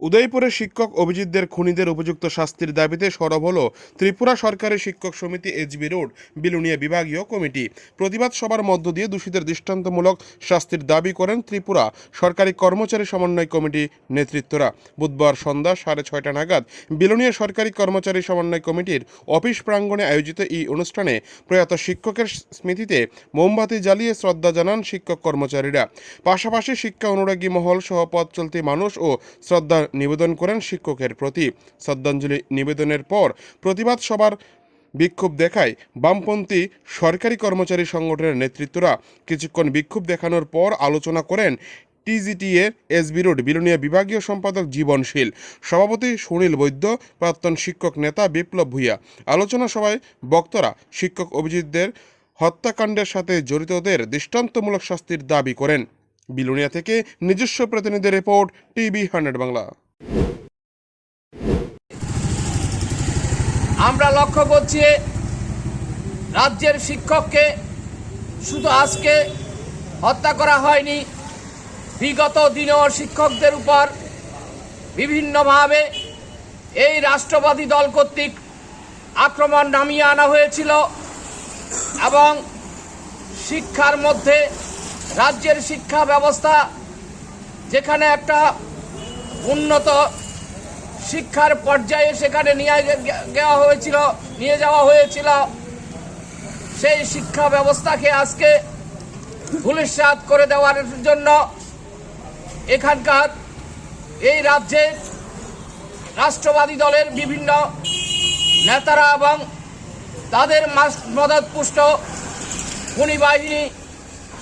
উদয়পুরে শিক্ষক অভিজিৎদের খুনিদের উপযুক্ত শাস্তির দাবিতে সরব হল ত্রিপুরা সরকারি শিক্ষক সমিতি এইচবি রোড, বিলুনিয়া বিভাগীয় কমিটি। প্রতিবাদ সভার মধ্য দিয়ে দোষীদের দৃষ্টান্তমূলক শাস্তির দাবি করেন ত্রিপুরা সরকারি কর্মচারী সমন্বয় কমিটি নেতৃত্বরা। বুধবার সন্ধ্যা সাড়ে ছয়টা নাগাদ বিলুনিয়া সরকারি কর্মচারী সমন্বয় কমিটির অফিস প্রাঙ্গণে আয়োজিত এই অনুষ্ঠানে প্রয়াত শিক্ষকের স্মৃতিতে মোমবাতি জ্বালিয়ে শ্রদ্ধা জানান শিক্ষক কর্মচারীরা। পাশাপাশি শিক্ষা অনুরাগী মহল সহ পথ চলতি মানুষ ও শ্রদ্ধা নিবেদন করেন শিক্ষকের প্রতি। শ্রদ্ধাঞ্জলি নিবেদনের পর প্রতিবাদ সভার বিক্ষোভ দেখায় বামপন্থী সরকারি কর্মচারী সংগঠনের নেতৃত্বরা। কিছুক্ষণ বিক্ষোভ দেখানোর পর আলোচনা করেন টিজিটিএ এসবি রোড, বিলুনিয়া বিভাগীয় সম্পাদক জীবনশীল সভাপতি সুনীল বৈদ্য, প্রাক্তন শিক্ষক নেতা বিপ্লব ভূঁইয়া। আলোচনা সভায় বক্তরা শিক্ষক অভিজিৎদের হত্যাকাণ্ডের সাথে জড়িতদের দৃষ্টান্তমূলক শাস্তির দাবি করেন। বিলুনিয়া থেকে নিজস্ব প্রতিনিধি রিপোর্ট, টিভি হান্ড্রেড বাংলা। আমরা লক্ষ্য করছি রাজ্যের শিক্ষককে শুধু আজকে হত্যা করা হয়নি, বিগত দিনেও শিক্ষকদের উপর বিভিন্নভাবে এই রাষ্ট্রবাদী দল কর্তৃক আক্রমণ নামিয়ে আনা হয়েছিল এবং শিক্ষার মধ্যে রাজ্যের শিক্ষা ব্যবস্থা যেখানে একটা উন্নত শিক্ষার পর্যায়ে সেখানে নিয়ে দেওয়া হয়েছিল, নিয়ে যাওয়া হয়েছিল, সেই শিক্ষা ব্যবস্থাকে আজকে ভুলিসাত করে দেওয়ার জন্য এখানকার এই রাজ্যের রাষ্ট্রবাদী দলের বিভিন্ন নেতারা এবং তাদের মদতপুষ্ট খুনি বাহিনী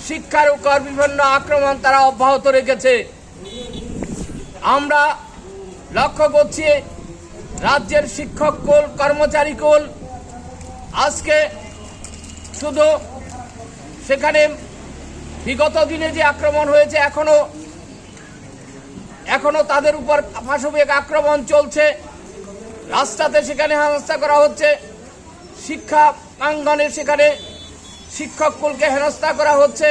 শিক্ষার উপর বিভিন্ন আক্রমণ তারা অব্যাহত রেখেছে। আমরা লক্ষ্য করছি রাজ্যের শিক্ষক কুল, কর্মচারী কুল, আজকে শুধু সেখানে বিগত দিনে যে আক্রমণ হয়েছে, এখনও এখনও তাদের উপর পাশবিক আক্রমণ চলছে। রাস্তাতে সেখানে হেনস্থা করা হচ্ছে। শিক্ষা প্রাঙ্গনে সেখানে শিক্ষক কুলকে হেনস্থা করা হচ্ছে।